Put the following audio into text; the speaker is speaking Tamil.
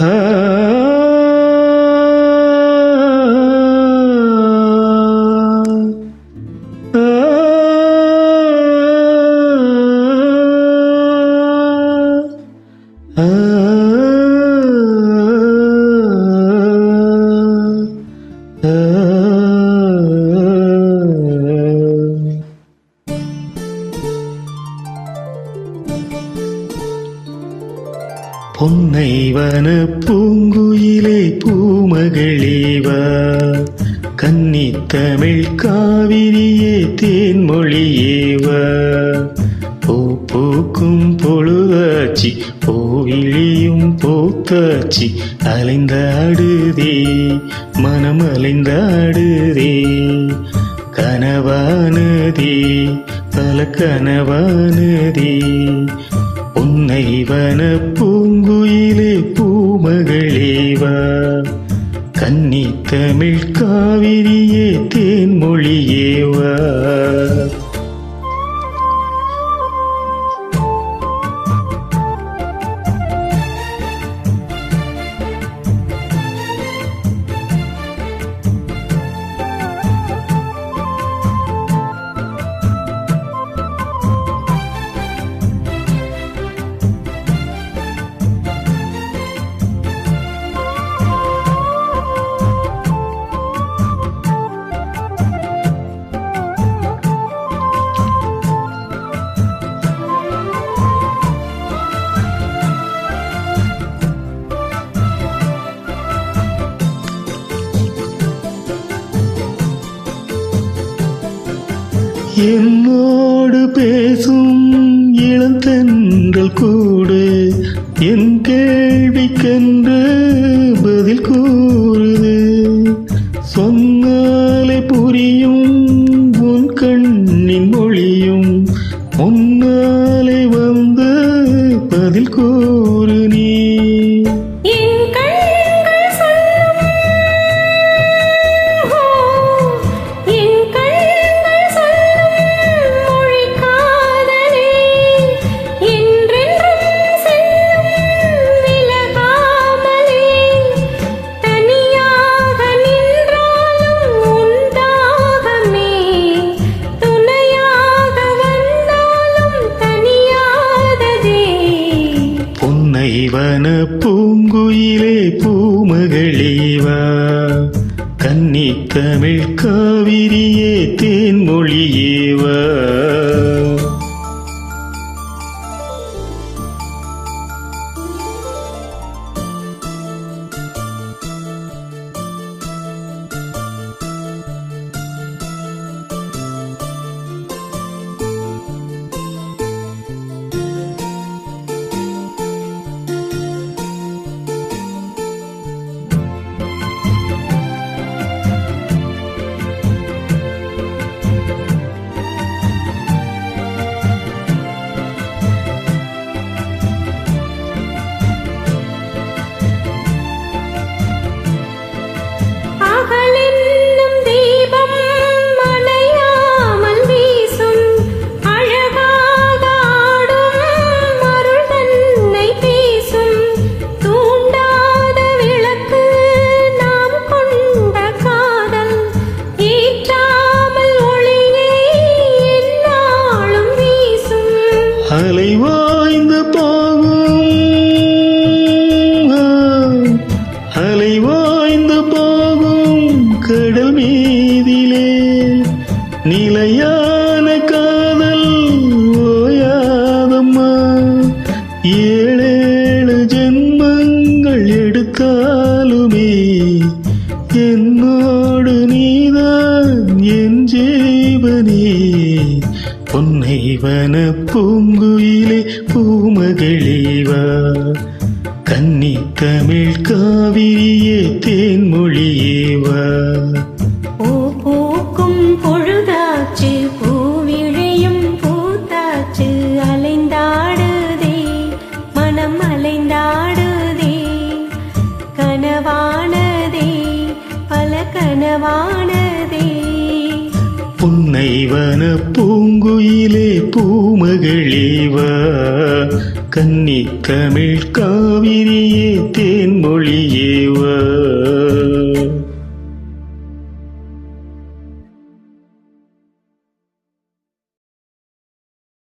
啊。நைவன பூங்குயிலே பூமகளேவா? கன்னித்தமிழ் காவிரியே தேன்மொழியேவா? பூ பூக்கும் பொழுதாச்சி பூவிழியும் பூத்தாச்சி அலைந்தாடுதே மனம் அலைந்தாடுதே கனவானதே பல கனவானதே உன்னை வன கண்ணிலே பூமகளேவா? கன்னி தமிழ் காவிரியே தேன்மொழியேவா? என்னோடு பேசும் இளந்தென்றல் கூடு என் கேள்விக்கென்று பதில் கூறுது. சொன்னாலே புரியும் உன் கண்ணின் மொழியும் முன்னாலே வந்து பதில் கூறு நீ. ஜீவன பூங்குயிலே பூமகளேவா கன்னி தமிழ் காவிரியே தேன்மொழியேவா என் ஜீவனே பொன்னைவன பூங்குயிலே பூமகளேவா? கன்னி தமிழ் காவிரியே தேன்மொழியேவா? பூ பூக்கும் பொழுதாச்சு பூவிழையும் பூத்தாச்சு அலைந்தாடுதே மனம் அலைந்தாடுதே. கனவானதே பல கனவான புன்னைவன பூங்குயிலே பூமகளேவா. கன்னி தமிழ் காவிரியே தேன்மொழியேவா.